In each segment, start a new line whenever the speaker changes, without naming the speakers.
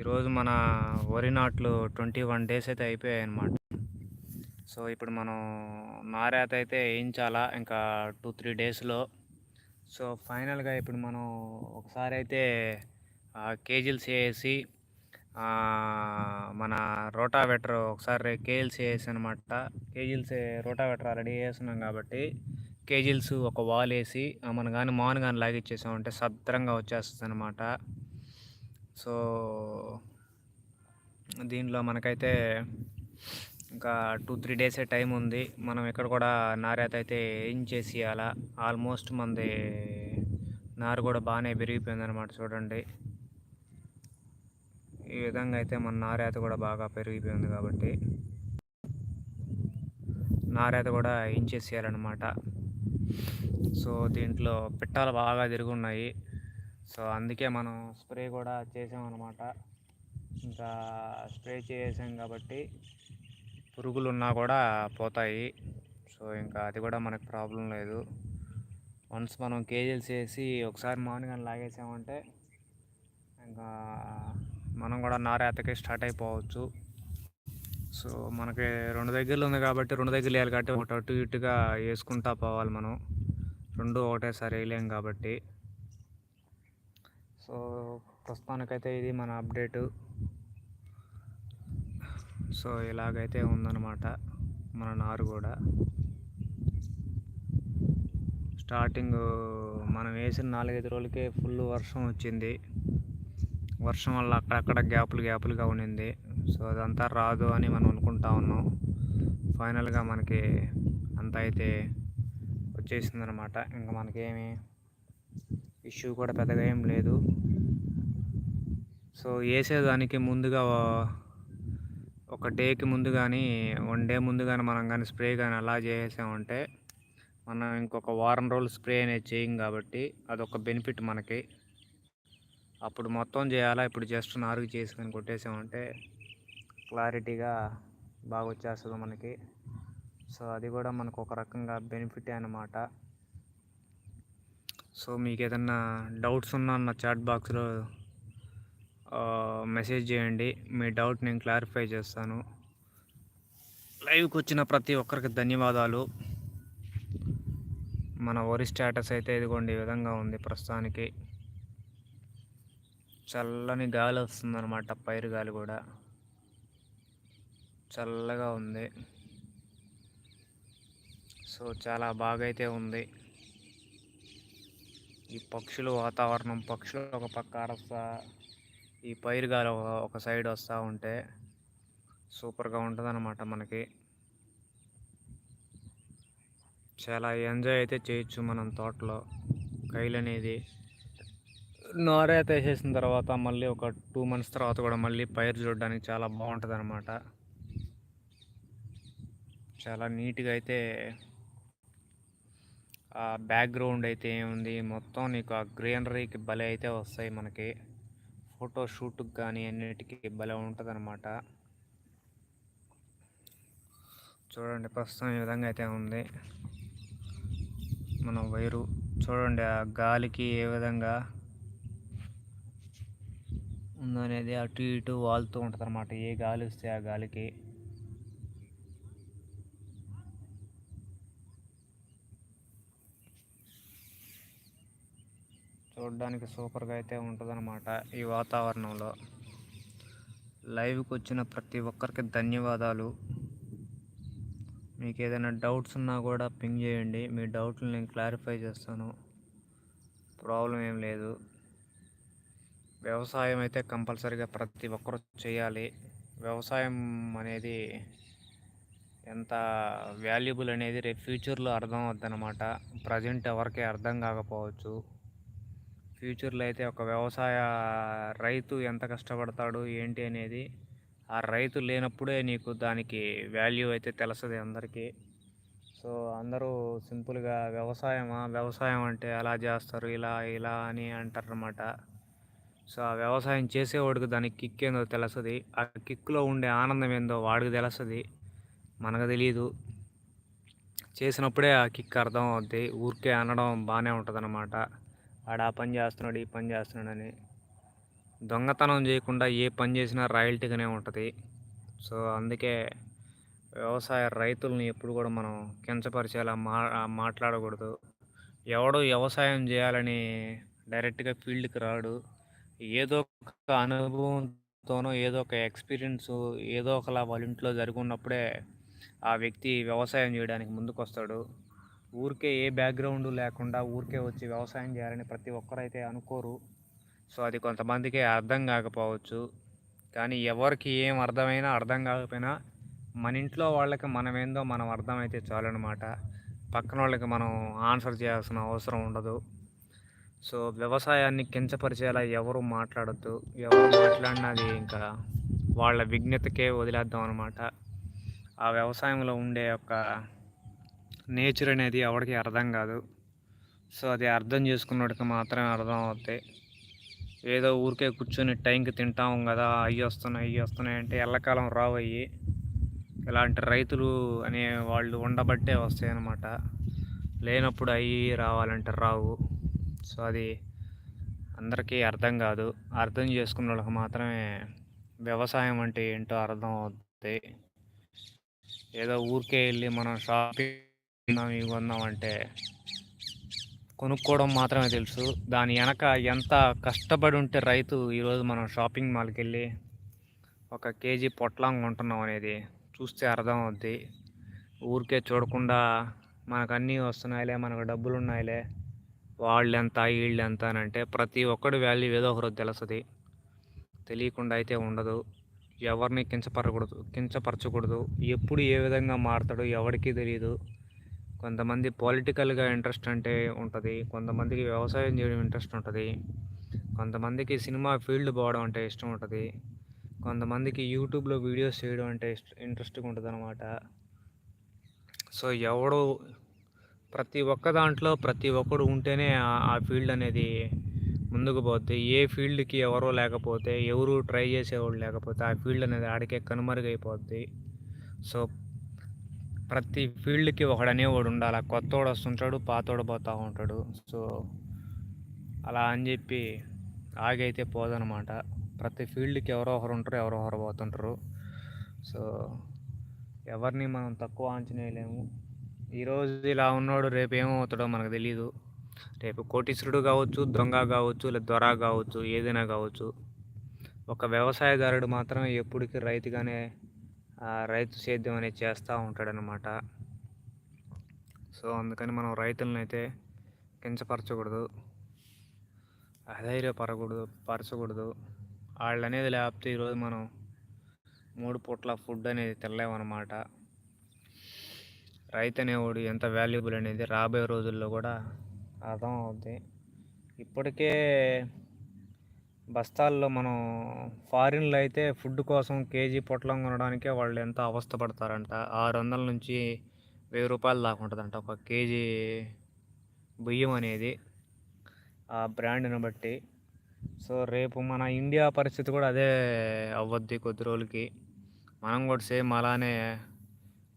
ఈరోజు మన వరి నాట్లు ట్వంటీ వన్ డేస్ అయితే అయిపోయాయి అనమాట సో ఇప్పుడు మనం నారేత అయితే వేయించాలా ఇంకా టూ త్రీ డేస్లో. సో ఫైనల్గా ఇప్పుడు మనం ఒకసారి అయితే కేజీల్స్ వేసి మన రోటావెటర్ ఒకసారి కేజీల్స్ వేసి అనమాట కేజీల్స్ రోటావెటర్ ఆల్రెడీ వేస్తున్నాం కాబట్టి కేజీల్స్ ఒక వాల్ వేసి మనం కానీ మాన్ కానీ లాగిచ్చేసామంటే సత్రంగా వచ్చేస్తుంది అనమాట సో దీనిలో మనకైతే ఇంకా టూ త్రీ డేసే టైం ఉంది. మనం ఇక్కడ కూడా నారేత అయితే ఏం చేసి ఆల్మోస్ట్ మనది నారు కూడా బాగానే పెరిగిపోయిందనమాట చూడండి. ఈ విధంగా అయితే మన నారేత కూడా బాగా పెరిగిపోయింది కాబట్టి నారేత కూడా ఏం చేసేయాలన్నమాట. సో దీంట్లో పిట్టాలు బాగా తిరుగున్నాయి సో అందుకే మనం స్ప్రే కూడా చేసామన్నమాట. ఇంకా స్ప్రే చేసాం కాబట్టి పురుగులు ఉన్నా కూడా పోతాయి. సో ఇంకా అది కూడా మనకు ప్రాబ్లం లేదు. వన్స్ మనం కేజీలు చేసి ఒకసారి మార్నింగ్ లాగేసామంటే ఇంకా మనం కూడా నారేతకి స్టార్ట్ అయిపోవచ్చు. సో మనకి రెండు దగ్గరలో ఉంది కాబట్టి రెండు దగ్గర వేయాలి కాబట్టి ఒకటి అటు ఇటుగా వేసుకుంటా పోవాలి మనం. రెండు ఒకటేసారి వేయలేం కాబట్టి. సో ప్రస్తుతానికైతే ఇది మన అప్డేటు. సో ఇలాగైతే ఉందన్నమాట మన నారు కూడా. స్టార్టింగ్ మనం వేసిన నాలుగైదు రోజులకే ఫుల్ వర్షం వచ్చింది. వర్షం వల్ల అక్కడక్కడ గ్యాపులు గ్యాపులుగా ఉండింది. సో అదంతా రాదు అని మనం అనుకుంటా ఉన్నాం. ఫైనల్గా మనకి అంత అయితే వచ్చేసింది అనమాట ఇంకా మనకేమి ఇష్యూ కూడా పెద్దగా ఏం లేదు. సో వేసేదానికి ముందుగా ఒక డేకి ముందు కానీ వన్ డే ముందు కానీ మనం కానీ స్ప్రే కానీ అలా చేసామంటే మనం ఇంకొక వారం రోజులు స్ప్రే అనేది చేయం కాబట్టి అదొక బెనిఫిట్ మనకి. అప్పుడు మొత్తం చేయాలా? ఇప్పుడు జస్ట్ నారుగు చేసుకొని కొట్టేసామంటే క్లారిటీగా బాగా వచ్చేస్తుంది మనకి. సో అది కూడా మనకు ఒక రకంగా బెనిఫిట్ అనమాట సో మీకు ఏదన్నా డౌట్స్ ఉన్నా నా చాట్ బాక్స్లో మెసేజ్ చేయండి. మీ డౌట్ నేను క్లారిఫై చేస్తాను. లైవ్కి వచ్చిన ప్రతి ఒక్కరికి ధన్యవాదాలు. మన వరి స్టేటస్ అయితే ఇదిగోండి ఈ విధంగా ఉంది ప్రస్తుతానికి. చల్లని గాలి వస్తుందన్నమాట పైరు గాలి కూడా. చల్లగా ఉంది. సో చాలా బాగా అయితే ఉంది. ఈ పక్షులు వాతావరణం పక్షులు ఒక పక్క అరస్తా ఈ పైరుగాలు ఒక సైడ్ వస్తూ ఉంటే సూపర్గా ఉంటుందన్నమాట మనకి. చాలా ఎంజాయ్ అయితే చేయొచ్చు మనం తోటలో. కైలు అనేది నారైతే వేసేసిన తర్వాత మళ్ళీ ఒక టూ మంత్స్ తర్వాత కూడా మళ్ళీ పైరు చూడడానికి చాలా బాగుంటుంది అనమాట చాలా నీట్గా అయితే ఆ బ్యాక్గ్రౌండ్ అయితే ఏముంది? మొత్తం నీకు ఆ గ్రీనరీకి భలే అయితే వస్తాయి మనకి. ఫోటో షూట్కి కానీ అన్నిటికీ భలే ఉంటుంది అనమాట చూడండి ప్రస్తుతం ఈ విధంగా అయితే ఉంది. మన వైరు. చూడండి ఆ గాలికి ఏ విధంగా ఉందనేది అటు ఇటు వాళ్తూ ఉంటుంది అనమాట ఏ గాలి వస్తే ఆ గాలికి. చూడడానికి సూపర్గా అయితే ఉంటుందన్నమాట ఈ వాతావరణంలో. లైవ్కి వచ్చిన ప్రతి ఒక్కరికి ధన్యవాదాలు. మీకు ఏదైనా డౌట్స్ ఉన్నా కూడా పింగ్ చేయండి. మీ డౌట్లు నేను క్లారిఫై చేస్తాను. ప్రాబ్లం ఏం లేదు. వ్యవసాయం అయితే కంపల్సరీగా ప్రతి ఒక్కరు చేయాలి. వ్యవసాయం అనేది ఎంత వాల్యుబుల్ అనేది రేపు ఫ్యూచర్లో అర్థం అవుద్దనమాట ప్రజెంట్ ఎవరికి అర్థం కాకపోవచ్చు. ఫ్యూచర్లో అయితే ఒక వ్యవసాయ రైతు ఎంత కష్టపడతాడు ఏంటి అనేది ఆ రైతు లేనప్పుడే నీకు దానికి వాల్యూ అయితే తెలుస్తుంది అందరికీ. సో అందరూ సింపుల్గా వ్యవసాయమా? వ్యవసాయం అంటే అలా చేస్తారు ఇలా ఇలా అని అంటారనమాట సో ఆ వ్యవసాయం చేసేవాడికి దానికి కిక్ ఏందో తెలుస్తుంది. ఆ కిక్లో ఉండే ఆనందం ఏందో వాడికి తెలుస్తుంది. మనకు తెలియదు చేసినప్పుడే ఆ కిక్ అర్థం అవుద్ది. ఊరికే అనడం బాగానే ఉంటుంది వాడు ఆ పని చేస్తున్నాడు ఈ పని చేస్తున్నాడని. దొంగతనం చేయకుండా ఏ పని చేసినా రాయల్టీగానే ఉంటుంది. సో అందుకే వ్యవసాయ రైతుల్ని ఎప్పుడు కూడా మనం కించపరిచేలా మా మాట్లాడకూడదు. ఎవడు వ్యవసాయం చేయాలని డైరెక్ట్గా ఫీల్డ్కి రాడు. ఏదో ఒక అనుభవంతోనో ఏదో ఒక ఎక్స్పీరియన్స్ ఏదో ఒకలా వాళ్ళ ఇంట్లో జరిగి ఉన్నప్పుడే ఆ వ్యక్తి వ్యవసాయం చేయడానికి ముందుకు వస్తాడు ఊరికే ఏ బ్యాక్గ్రౌండ్ లేకుండా ఊరికే వచ్చి వ్యవసాయం చేయాలని ప్రతి ఒక్కరైతే అనుకోరు. సో అది కొంతమందికి అర్థం కాకపోవచ్చు. కానీ ఎవరికి ఏం అర్థమైనా అర్థం కాకపోయినా మన ఇంట్లో వాళ్ళకి మనమేందో మనం అర్థమైతే చాలన్నమాట పక్కన వాళ్ళకి మనం ఆన్సర్ చేయాల్సిన అవసరం ఉండదు. సో వ్యవసాయాన్ని కించపరిచేలా ఎవరు మాట్లాడద్దు. ఎవరు మాట్లాడినది ఇంకా వాళ్ళ విజ్ఞతకే వదిలేద్దాం అనమాట ఆ వ్యవసాయంలో ఉండే ఒక నేచర్ అనేది ఎవరికి అర్థం కాదు. సో అది అర్థం చేసుకున్నోడికి మాత్రమే అర్థం అవుతాయి ఏదో ఊరికే కూర్చొని టైంకి తింటాం కదా అవి వస్తున్నాయి అవి వస్తున్నాయి అంటే ఎల్లకాలం రావు అయ్యి. ఇలాంటి రైతులు అనే వాళ్ళు ఉండబట్టే వస్తాయి అన్నమాట. లేనప్పుడు అవి రావాలంటే రావు. సో అది అందరికీ అర్థం కాదు. అర్థం చేసుకున్న వాళ్ళకి మాత్రమే వ్యవసాయం అంటే ఏంటో అర్థం అవుతుంది ఏదో ఊరికే వెళ్ళి మనం షాపింగ్ ఇవి కొందామంటే కొనుక్కోవడం మాత్రమే తెలుసు. దాని వెనక ఎంత కష్టపడి ఉంటే రైతు ఈరోజు మనం షాపింగ్ మాల్కి వెళ్ళి ఒక కేజీ పొట్లాంగ్ కొంటున్నాం అనేది చూస్తే అర్థం అవుద్ది. ఊరికే చూడకుండా మనకు అన్నీ వస్తున్నాయిలే మనకు డబ్బులు ఉన్నాయిలే వాళ్ళు ఎంత వీళ్ళు ఎంత అని అంటే ప్రతి ఒక్కడి వాల్యూ ఏదో ఒకరోజు తెలుస్తుంది. తెలియకుండా అయితే ఉండదు. ఎవరిని కించపరకూడదు కించపరచకూడదు. ఎప్పుడు ఏ విధంగా మారుతాడో ఎవరికీ తెలియదు కొంతమంది పొలిటికల్గా ఇంట్రెస్ట్ అంటే ఉంటుంది కొంతమందికి వ్యవసాయం చేయడం ఇంట్రెస్ట్ ఉంటుంది కొంతమందికి సినిమా ఫీల్డ్ పోవడం అంటే ఇష్టం ఉంటుంది కొంతమందికి యూట్యూబ్లో వీడియోస్ చేయడం అంటే ఇంట్రెస్ట్గా ఉంటుంది అనమాట సో ఎవడు ప్రతి ఒక్క దాంట్లో ప్రతి ఒక్కడు ఉంటేనే ఆ ఫీల్డ్ అనేది ముందుకు పోతే ఏ ఫీల్డ్కి ఎవరో లేకపోతే ఎవరు ట్రై చేసేవాళ్ళు లేకపోతే ఆ ఫీల్డ్ అనేది ఆడికే కనుమరుగైపోద్ది. సో ప్రతి ఫీల్డ్కి ఒకడనే వాడు ఉండాలి కొత్తవాడు వస్తుంటాడు పాతోడు పోతూ ఉంటాడు. సో అలా అని చెప్పి ఆగైతే పోదనమాట. ప్రతి ఫీల్డ్కి ఎవరో ఒకరు ఉంటారు ఎవరో ఒకరు పోతుంటారు. సో ఎవరిని మనం తక్కువ అంచనేయలేము ఈరోజు ఇలా ఉన్నాడు రేపు ఏమవుతాడో మనకు తెలియదు రేపు కోటీశ్వరుడు కావచ్చు దొంగ కావచ్చు లేదా దొర కావచ్చు ఏదైనా కావచ్చు. ఒక వ్యవసాయదారుడు మాత్రం ఎప్పటికీ రైతుగానే రైతు సేద్యం అనేది చేస్తూ ఉంటాడనమాట సో అందుకని మనం రైతులను అయితే కించపరచకూడదు. అధైర్యపరకూడదు పరచకూడదు. వాళ్ళు అనేది లేకపోతే ఈరోజు మనం మూడు పూట్ల ఫుడ్ అనేది తినలేమన్నమాట. రైతు అనేవాడు ఎంత వాల్యుబుల్ అనేది రాబోయే రోజుల్లో కూడా అర్థం అవుద్ది ఇప్పటికే బస్తాల్లో మనం ఫారిన్లో అయితే ఫుడ్ కోసం కేజీ పొట్లం కొనడానికే వాళ్ళు ఎంత అవస్థ పడతారంట ఆరు వందల నుంచి వెయ్యి రూపాయలు దాకా ఉంటుందంట ఒక కేజీ బియ్యం అనేది ఆ బ్రాండ్ని బట్టి. సో రేపు మన ఇండియా పరిస్థితి కూడా అదే అవ్వద్ది కొద్ది రోజులకి. మనం కూడా సేమ్ అలానే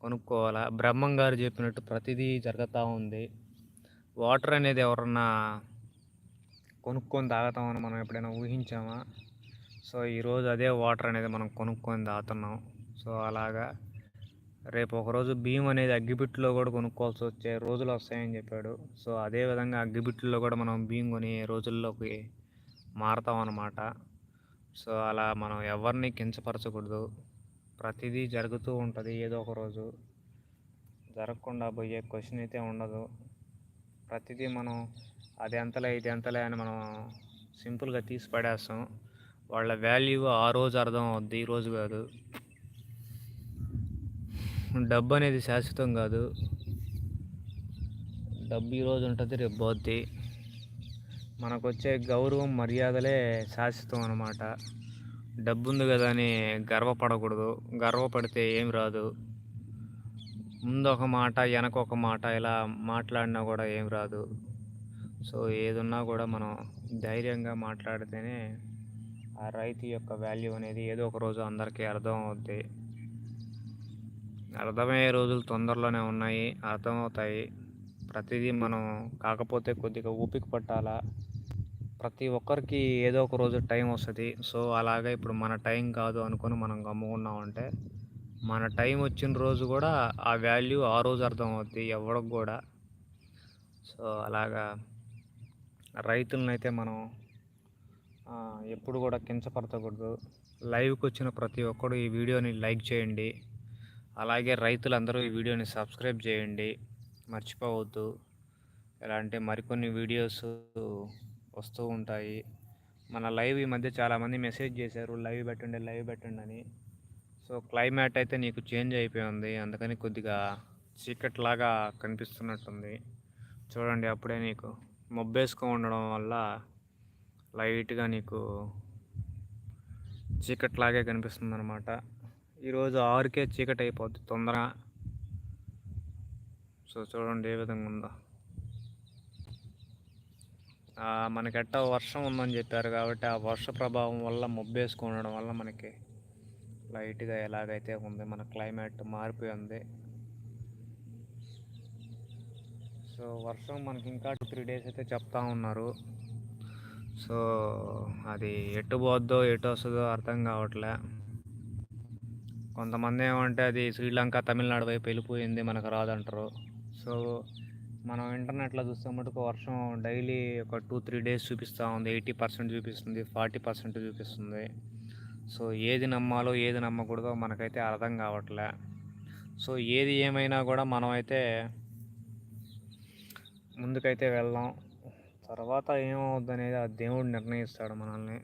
కొనుక్కోవాలా? బ్రహ్మం గారు చెప్పినట్టు ప్రతిదీ జరుగుతూ ఉంది. వాటర్ అనేది ఎవరన్నా కొనుక్కొని తాగుతామని మనం ఎప్పుడైనా ఊహించామా? సో ఈరోజు అదే వాటర్ అనేది మనం కొనుక్కొని తాగుతున్నాం. సో అలాగా రేపు ఒకరోజు బియ్యం అనేది అగ్గిబిట్టులో కూడా కొనుక్కోవాల్సి వచ్చే రోజులు వస్తాయని చెప్పాడు. సో అదేవిధంగా అగ్గిబిట్టులో కూడా మనం బియ్యం కొని రోజుల్లోకి మారుతాం అన్నమాట. సో అలా మనం ఎవరిని కించపరచకూడదు. ప్రతిదీ జరుగుతూ ఉంటుంది ఏదో ఒక రోజు. జరగకుండా పోయే క్వశ్చన్ అయితే ఉండదు. ప్రతిదీ మనం అది ఎంతలే ఇది ఎంతలే అని మనం సింపుల్గా తీసి పడేస్తాం. వాళ్ళ వాల్యూ ఆ రోజు అర్థం అవుద్ది ఈరోజు కాదు. డబ్బు అనేది శాశ్వతం కాదు. డబ్బు ఈరోజు ఉంటుంది రేపు పోద్ది. మనకు వచ్చే గౌరవం మర్యాదలే శాశ్వతం అనమాట డబ్బు ఉంది కదా అని గర్వపడకూడదు. గర్వపడితే ఏం రాదు. ముందు ఒక మాట వెనక ఒక మాట ఇలా మాట్లాడినా కూడా ఏం రాదు. సో ఏదున్నా కూడా మనం ధైర్యంగా మాట్లాడితేనే ఆ రైతు యొక్క వాల్యూ అనేది ఏదో ఒక రోజు అందరికీ అర్థం అవుద్ది అర్థమయ్యే రోజులు తొందరలోనే ఉన్నాయి అర్థమవుతాయి. ప్రతిదీ మనం కాకపోతే కొద్దిగా ఊపిక పట్టాలా? ప్రతి ఒక్కరికి ఏదో ఒక రోజు టైం వస్తుంది. సో అలాగే ఇప్పుడు మన టైం కాదు అనుకొని మనం గమ్ముకున్నామంటే మన టైం వచ్చిన రోజు కూడా ఆ వాల్యూ ఆ రోజు అర్థం అవుద్ది ఎవరికి కూడా. సో అలాగా రైతులను అయితే మనం ఎప్పుడు కూడా కించపరచకూడదు. లైవ్కి వచ్చిన ప్రతి ఒక్కరు ఈ వీడియోని లైక్ చేయండి. అలాగే రైతులందరూ ఈ వీడియోని సబ్స్క్రైబ్ చేయండి. మర్చిపోవద్దు. ఇలాంటి మరికొన్ని వీడియోస్ వస్తూ ఉంటాయి. మన లైవ్ ఈ మధ్య చాలామంది మెసేజ్ చేశారు. లైవ్ పెట్టండి లైవ్ పెట్టండి అని. సో క్లైమేట్ అయితే నీకు చేంజ్ అయిపోయింది. అందుకని కొద్దిగా చీకట్లాగా కనిపిస్తున్నట్టుంది. చూడండి అప్పుడే నీకు మొబ్బేసుకో ఉండడం వల్ల లైట్గా నీకు చీకట్లాగే కనిపిస్తుంది అనమాట ఈరోజు ఆరుకే చీకటి అయిపోద్ది తొందరగా. సో చూడండి ఏ విధంగా ఉందో. మనకెట్ట వర్షం ఉందని చెప్పారు కాబట్టి ఆ వర్ష ప్రభావం వల్ల ఉండడం వల్ల మనకి లైట్గా ఎలాగైతే ఉంది మన క్లైమేట్ మారిపోయింది సో వర్షం మనకి ఇంకా టూ త్రీ డేస్ అయితే చెప్తా ఉన్నారు. సో అది ఎటు పోద్దో ఎటు వస్తుందో అర్థం కావట్లే. కొంతమంది ఏమంటే అది శ్రీలంక తమిళనాడు వైపు వెళ్ళిపోయింది మనకు రాదంటారు. సో మనం ఇంటర్నెట్లో చూస్తే మటుకు వర్షం డైలీ ఒక టూ త్రీ డేస్ చూపిస్తూ ఉంది. ఎయిటీ పర్సెంట్ చూపిస్తుంది ఫార్టీ పర్సెంట్ చూపిస్తుంది. సో ఏది నమ్మాలో ఏది నమ్మకూడదో మనకైతే అర్థం కావట్లే. సో ఏది ఏమైనా కూడా మనమైతే ముందుకైతే వెళ్దాం. తర్వాత ఏమవుద్ది అనేది ఆ దేవుడు నిర్ణయిస్తాడు మనల్ని.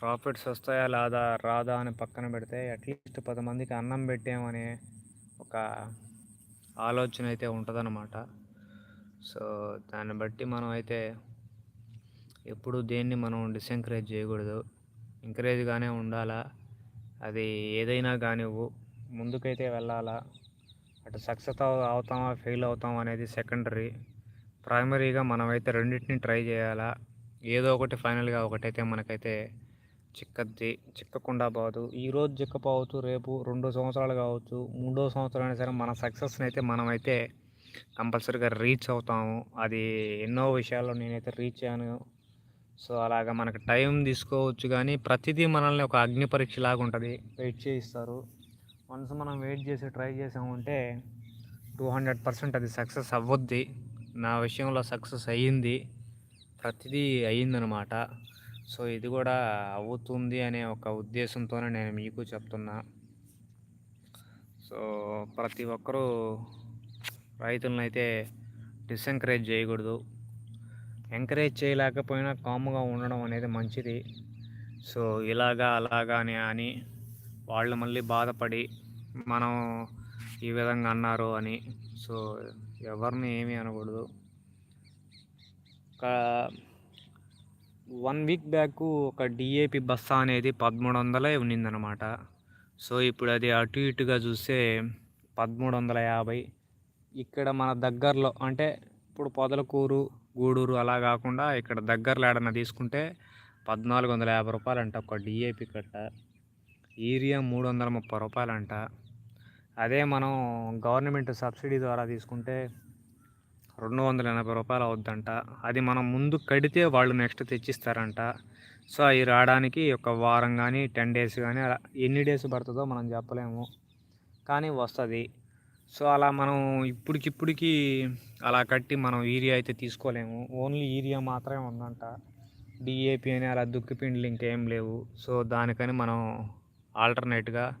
ప్రాఫిట్స్ వస్తాయా లేదా రాదా అని పక్కన పెడితే అట్లీస్ట్ పది మందికి అన్నం పెట్టామనే ఒక ఆలోచన అయితే ఉంటుందన్నమాట. సో దాన్ని బట్టి మనం అయితే ఎప్పుడు దేన్ని మనం డిసెంకరేజ్ చేయకూడదు. ఎంకరేజ్గానే ఉండాలా? అది ఏదైనా కానివ్వు. ముందుకైతే వెళ్ళాలా? అటు సక్సెస్ అవుతామా? ఫెయిల్ అవుతాం అనేది సెకండరీ. ప్రైమరీగా మనమైతే రెండింటిని ట్రై చేయాలా? ఏదో ఒకటి ఫైనల్గా ఒకటైతే మనకైతే చిక్కద్ది చిక్కకుండా పోదు. ఈరోజు చిక్కపోవచ్చు రేపు రెండు సంవత్సరాలు కావచ్చు మూడో సంవత్సరం అయినా సరే మన సక్సెస్ని అయితే మనమైతే కంపల్సరీగా రీచ్ అవుతాము. అది ఎన్నో విషయాల్లో నేనైతే రీచ్ అయ్యాను. సో అలాగా మనకు టైం తీసుకోవచ్చు కానీ ప్రతిదీ మనల్ని ఒక అగ్ని పరీక్ష లాగా ఉంటుంది. వెయిట్ చేయిస్తారు. వన్స్ మనం వెయిట్ చేసి ట్రై చేసామంటే టూ హండ్రెడ్ పర్సెంట్ అది సక్సెస్ అవ్వద్ది. నా విషయంలో సక్సెస్ అయ్యింది. ప్రతిదీ అయ్యిందనమాట. సో ఇది కూడా అవుతుంది అనే ఒక ఉద్దేశంతోనే నేను మీకు చెప్తున్నా. సో ప్రతి ఒక్కరూ రైతులను అయితే డిసెంకరేజ్ చేయకూడదు. ఎంకరేజ్ చేయలేకపోయినా కామ్గా ఉండడం అనేది మంచిది. సో ఇలాగా అలాగా అని అని వాళ్ళు మళ్ళీ బాధపడి మనం ఈ విధంగా అన్నారు అని సో ఎవరిని ఏమీ అనకూడదు. ఒక వన్ వీక్ బ్యాక్ ఒక డిఏపి బస్సా అనేది పదమూడు వందలే ఉన్నిందనమాట. సో ఇప్పుడు అది అటు ఇటుగా చూస్తే పదమూడు వందల యాభై. ఇక్కడ మన దగ్గరలో అంటే ఇప్పుడు పొదలకూరు గూడూరు అలా కాకుండా ఇక్కడ దగ్గరలో ఏడన్నా తీసుకుంటే పద్నాలుగు వందల యాభై రూపాయలు అంట ఒక డిఏపి కట్ట. యూరియా మూడు వందల ముప్పై రూపాయలు అంట అదే మనం గవర్నమెంట్ సబ్సిడీ ద్వారా తీసుకుంటే రెండు వందల ఎనభై రూపాయలు అవుద్దంట. అది మనం ముందు కడితే వాళ్ళు నెక్స్ట్ తెచ్చిస్తారంట. సో అవి రావడానికి ఒక వారం కానీ టెన్ డేస్ కానీ ఎన్ని డేస్ పడుతుందో మనం చెప్పలేము. కానీ వస్తుంది. సో అలా మనం ఇప్పటికిప్పటికి అలా కట్టి మనం ఈరియా అయితే తీసుకోలేము. ఓన్లీ ఏరియా మాత్రమే ఉందంట. డిఏపి అని అలా దుక్కిపిండిలు ఇంకేం లేవు. సో దానికని మనం ఆల్టర్నేట్గా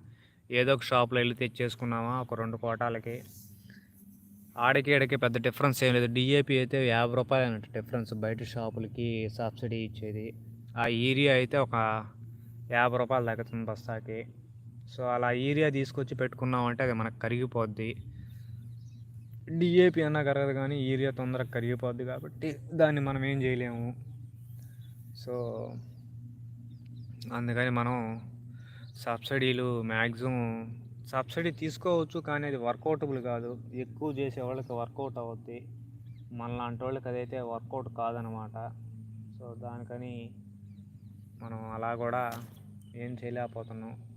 ఏదో ఒక షాప్లో వెళ్ళి తెచ్చేసుకున్నామా ఒక రెండు కోటాలకి ఆడికి ఆడికి పెద్ద డిఫరెన్స్ ఏం లేదు. డిఏపి అయితే యాభై రూపాయలు అన్నట్టు డిఫరెన్స్ బయట షాపులకి సబ్సిడీ ఇచ్చేది. ఆ యూరియా అయితే ఒక యాభై రూపాయలు తగ్గుతుంది బస్తాకి. సో అలా యూరియా తీసుకొచ్చి పెట్టుకున్నామంటే అది మనకు కరిగిపోద్ది. డిఏపి అన్నా కరగదు కానీ యూరియా తొందరగా కరిగిపోద్ది కాబట్టి దాన్ని మనం ఏం చేయలేము. సో అందుకని మనం సబ్సిడీలు మ్యాక్సిమం సబ్సిడీ తీసుకోవచ్చు కానీ అది వర్కౌటబుల్ కాదు. ఎక్కువ చేసే వాళ్ళకి వర్కౌట్ అవుద్ది. మనలాంటి వాళ్ళకి అదైతే వర్కౌట్ కాదనమాట. సో దానికని మనం అలా కూడా ఏం చేయలేకపోతున్నాం.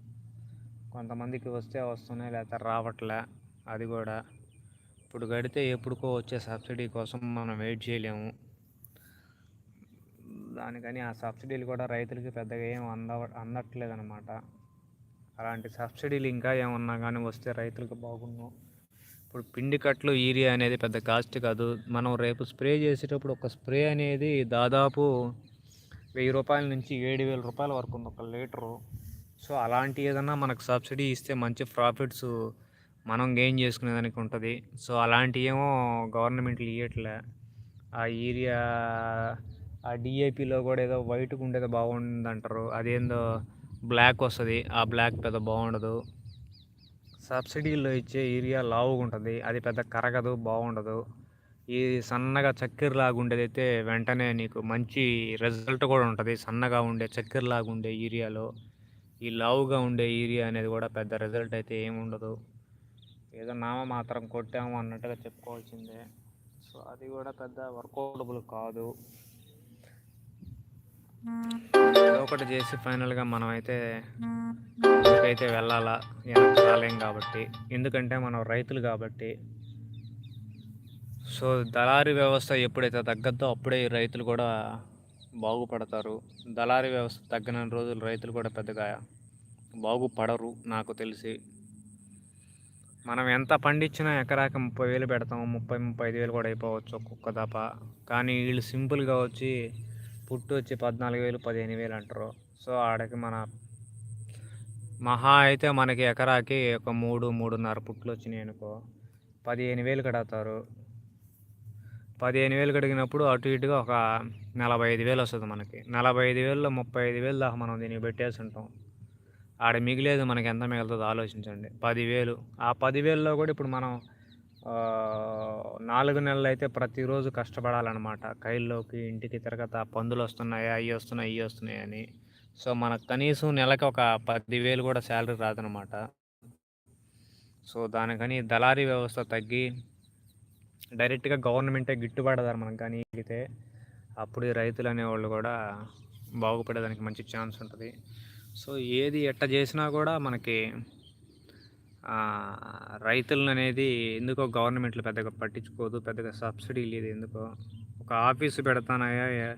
కొంతమందికి వస్తే వస్తున్నాయి లేకపోతే రావట్లే. అది కూడా. ఇప్పుడు కడితే ఎప్పుడుకో వచ్చే సబ్సిడీ కోసం మనం వెయిట్ చేయలేము. దానికని ఆ సబ్సిడీలు కూడా రైతులకి పెద్దగా ఏం అంద అందట్లేదు అనమాట అలాంటి సబ్సిడీలు ఇంకా ఏమన్నా కానీ వస్తే రైతులకు బాగుండు. ఇప్పుడు పిండి కట్లు యూరియా అనేది పెద్ద కాస్ట్ కాదు. మనం రేపు స్ప్రే చేసేటప్పుడు ఒక స్ప్రే అనేది దాదాపు వెయ్యి రూపాయల నుంచి ఏడు వేల రూపాయల వరకు ఉంది ఒక లీటరు. సో అలాంటి ఏదన్నా మనకు సబ్సిడీ ఇస్తే మంచి ప్రాఫిట్స్ మనం గెయిన్ చేసుకునేదానికి ఉంటుంది. సో అలాంటివి ఏమో గవర్నమెంట్లు ఇవ్వట్లే ఆ ఏరియా ఆ డిఏపిలో కూడా ఏదో వైట్గా ఉండేది బాగుంది అంటారు అదేందో బ్లాక్ వస్తుంది. ఆ బ్లాక్ పెద్ద బాగుండదు. సబ్సిడీలో ఇచ్చే ఏరియా లావుగా ఉంటుంది. అది పెద్ద కరగదు బాగుండదు. ఈ సన్నగా చక్కెర లాగా ఉండేదైతే అయితే వెంటనే నీకు మంచి రిజల్ట్ కూడా ఉంటుంది. సన్నగా ఉండే చక్కెర లాగా ఉండే ఏరియాలో. ఈ లావుగా ఉండే ఏరియా అనేది కూడా పెద్ద రిజల్ట్ అయితే ఏమి ఉండదు. ఏదో నామ మాత్రం కొట్టాము అన్నట్టుగా చెప్పుకోవాల్సిందే. సో అది కూడా పెద్ద వర్కౌటబుల్ కాదు. ఏదో ఒకటి చేసి ఫైనల్గా మనం అయితే అయితే వెళ్ళాలా? వెనక్కి రాలేం కాబట్టి. ఎందుకంటే మనం రైతులు కాబట్టి. సో దళారీ వ్యవస్థ ఎప్పుడైతే తగ్గద్దో అప్పుడే రైతులు కూడా బాగుపడతారు. దళారీ వ్యవస్థ తగ్గిన రోజులు రైతులు కూడా పెద్దగా బాగుపడరు నాకు తెలిసి. మనం ఎంత పండించినా ఎకరాకి ముప్పై వేలు పెడతాము. ముప్పై ముప్పై ఐదు వేలు కూడా అయిపోవచ్చు ఒక్కొక్క దప కానీ వీళ్ళు సింపుల్గా వచ్చి పుట్టు వచ్చి పద్నాలుగు వేలు పదిహేను వేలు అంటారు. సో ఆడకి మన మహా అయితే మనకి ఎకరాకి ఒక మూడు మూడున్నర పుట్లు వచ్చినాయి అనుకో పదిహేను వేలు కడతారు. పదిహేను వేలు కడిగినప్పుడు అటు ఇటుగా ఒక నలభై ఐదు వేలు వస్తుంది మనకి. నలభై ఐదు వేలలో ముప్పై ఐదు వేలు దాకా మనం దీనికి పెట్టేసి ఉంటాం. ఆడ మిగిలేదు మనకి ఎంత మిగులుతుందో ఆలోచించండి. పదివేలు. ఆ పదివేలలో కూడా ఇప్పుడు మనం నాలుగు నెలలు అయితే ప్రతిరోజు కష్టపడాలన్నమాట. కైల్లోకి ఇంటికి తిరగత పందులు వస్తున్నాయి అవి వస్తున్నాయి ఇవి వస్తున్నాయి అని. సో మనకు కనీసం నెలకి ఒక పదివేలు కూడా శాలరీ రాదనమాట సో దానికని దళారీ వ్యవస్థ తగ్గి డైరెక్ట్గా గవర్నమెంటే గిట్టుబడదారు మనకు కానీ అయితే. అప్పుడు రైతులు అనేవాళ్ళు కూడా బాగుపడేదానికి మంచి ఛాన్స్ ఉంటుంది. సో ఏది ఎట్ట చేసినా కూడా మనకి రైతులను అనేది ఎందుకో గవర్నమెంట్లు పెద్దగా పట్టించుకోదు పెద్దగా సబ్సిడీ లేదు ఎందుకో. ఒక ఆఫీసు పెడతానయ్యా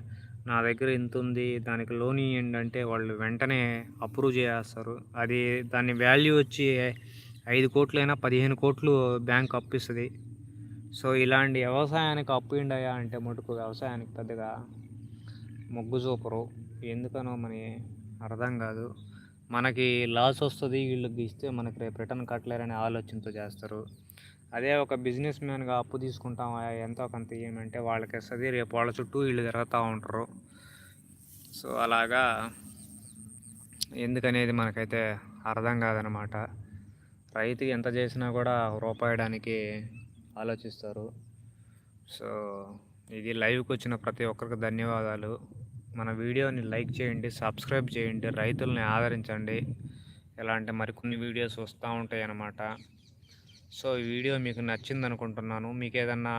నా దగ్గర ఇంత ఉంది దానికి లోన్ ఇవ్వండి అంటే వాళ్ళు వెంటనే అప్రూవ్ చేస్తారు. అది దాని వాల్యూ వచ్చి ఐదు కోట్లైనా పదిహేను కోట్లు బ్యాంక్ అప్పిస్తుంది. సో ఇలాంటి వ్యవసాయానికి అప్పు ఇండయా అంటే మటుకు వ్యవసాయానికి పెద్దగా మొగ్గు చూపరు. ఎందుకనో మన అర్థం కాదు. మనకి లాస్ వస్తుంది వీళ్ళకి ఇస్తే మనకి రేపు రిటర్న్ కట్టలేరనే ఆలోచనతో చేస్తారు. అదే ఒక బిజినెస్ మ్యాన్గా అప్పు తీసుకుంటాం ఎంతో కొంత ఏమంటే వాళ్ళకి వస్తుంది రేపు వాళ్ళ చుట్టూ వీళ్ళు తిరుగుతూ ఉంటారు. సో అలాగా ఎందుకనేది మనకైతే అర్థం కాదనమాట. రైతు ఎంత చేసినా కూడా రూపాయడానికి ఆలోచిస్తారు. సో ఇది లైవ్కి వచ్చిన ప్రతి ఒక్కరికి ధన్యవాదాలు. మన వీడియోని లైక్ చేయండి సబ్స్క్రైబ్ చేయండి రైతుల్ని ఆదరించండి. ఇలాంటి మరికొన్ని వీడియోస్ వస్తూ ఉంటాయి అన్నమాట. సో ఈ వీడియో మీకు నచ్చింది అనుకుంటున్నాను మీకు ఏదన్నా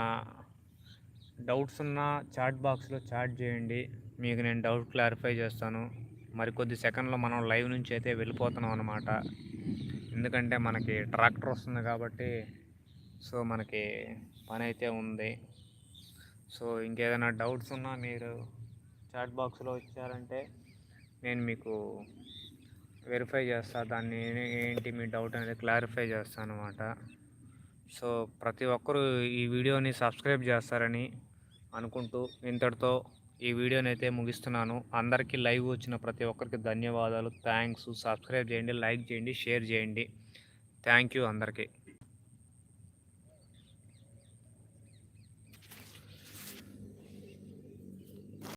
డౌట్స్ ఉన్నా చాట్ బాక్స్లో చాట్ చేయండి. మీకు నేను డౌట్ క్లారిఫై చేస్తాను. మరికొద్ది సెకండ్లో మనం లైవ్ నుంచి అయితే వెళ్ళిపోతున్నాం అనమాట ఎందుకంటే మనకి ట్రాక్టర్ వస్తుంది కాబట్టి సో మనకి పని అయితే ఉంది. సో ఇంకేదైనా డౌట్స్ ఉన్నా మీరు చాట్ బాక్స్లో ఇచ్చారంటే నేను మీకు వెరిఫై చేస్తాను దాన్ని ఏంటి మీ డౌట్ అనేది క్లారిఫై చేస్తాను అనమాట సో ప్రతి ఒక్కరూ ఈ వీడియోని సబ్స్క్రైబ్ చేస్తారని అనుకుంటూ ఇంతటితో ఈ వీడియోని అయితే ముగిస్తున్నాను. అందరికీ లైవ్ వచ్చిన ప్రతి ఒక్కరికి ధన్యవాదాలు. థ్యాంక్స్. సబ్స్క్రైబ్ చేయండి లైక్ చేయండి షేర్ చేయండి. థ్యాంక్ యూ అందరికీ.